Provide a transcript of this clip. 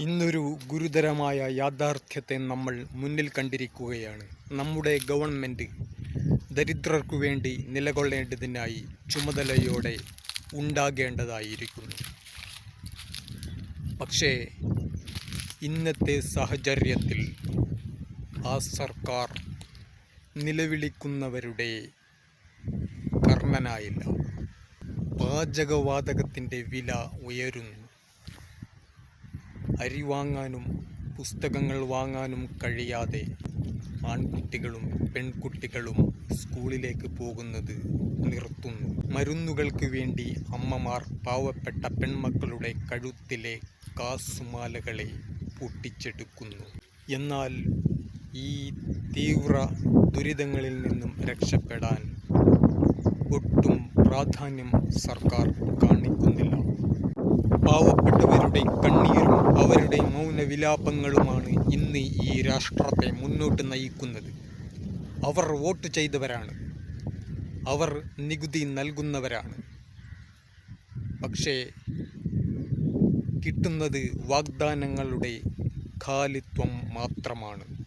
ഇന്നൊരു ഗുരുതരമായ യാഥാർത്ഥ്യത്തെ നമ്മൾ മുന്നിൽ കണ്ടിരിക്കുകയാണ്. നമ്മുടെ ഗവൺമെന്റ് ദരിദ്രർക്കു വേണ്ടി നിലകൊള്ളേണ്ടതിനായി ചുമതലയോടെ ഉണ്ടാകേണ്ടതായിരിക്കുന്നു. പക്ഷേ ഇന്നത്തെ സാഹചര്യത്തിൽ ആ സർക്കാർ നിലവിളിക്കുന്നവരുടെ കർണനായില്ല പാചകവാതകത്തിന്റെ വില ഉയരുന്നു. അരി വാങ്ങാനും പുസ്തകങ്ങൾ വാങ്ങാനും കഴിയാതെ ആൺകുട്ടികളും പെൺകുട്ടികളും സ്കൂളിലേക്ക് പോകുന്നത് നിർത്തുന്നു. മരുന്നുകൾക്ക് വേണ്ടി അമ്മമാർ പാവപ്പെട്ട പെൺമക്കളുടെ കഴുത്തിലെ കാസുമാലകളെ പൊട്ടിച്ചെടുക്കുന്നു. എന്നാൽ ഈ തീവ്ര ദുരിതങ്ങളിൽ നിന്നും രക്ഷപ്പെടാൻ ഒട്ടും പ്രാധാന്യം സർക്കാർ കാണിക്കുന്നില്ല. പാവപ്പെട്ടവരുടെ കണ്ണീരും അവരുടെ മൗനവിലാപങ്ങളുമാണ് ഇന്ന് ഈ രാഷ്ട്രത്തെ മുന്നോട്ട് നയിക്കുന്നത്. അവർ വോട്ട് ചെയ്തവരാണ്. അവർ നികുതി നൽകുന്നവരാണ്. പക്ഷേ കിട്ടുന്നത് വാഗ്ദാനങ്ങളുടെ ഖാലിത്വം മാത്രമാണ്.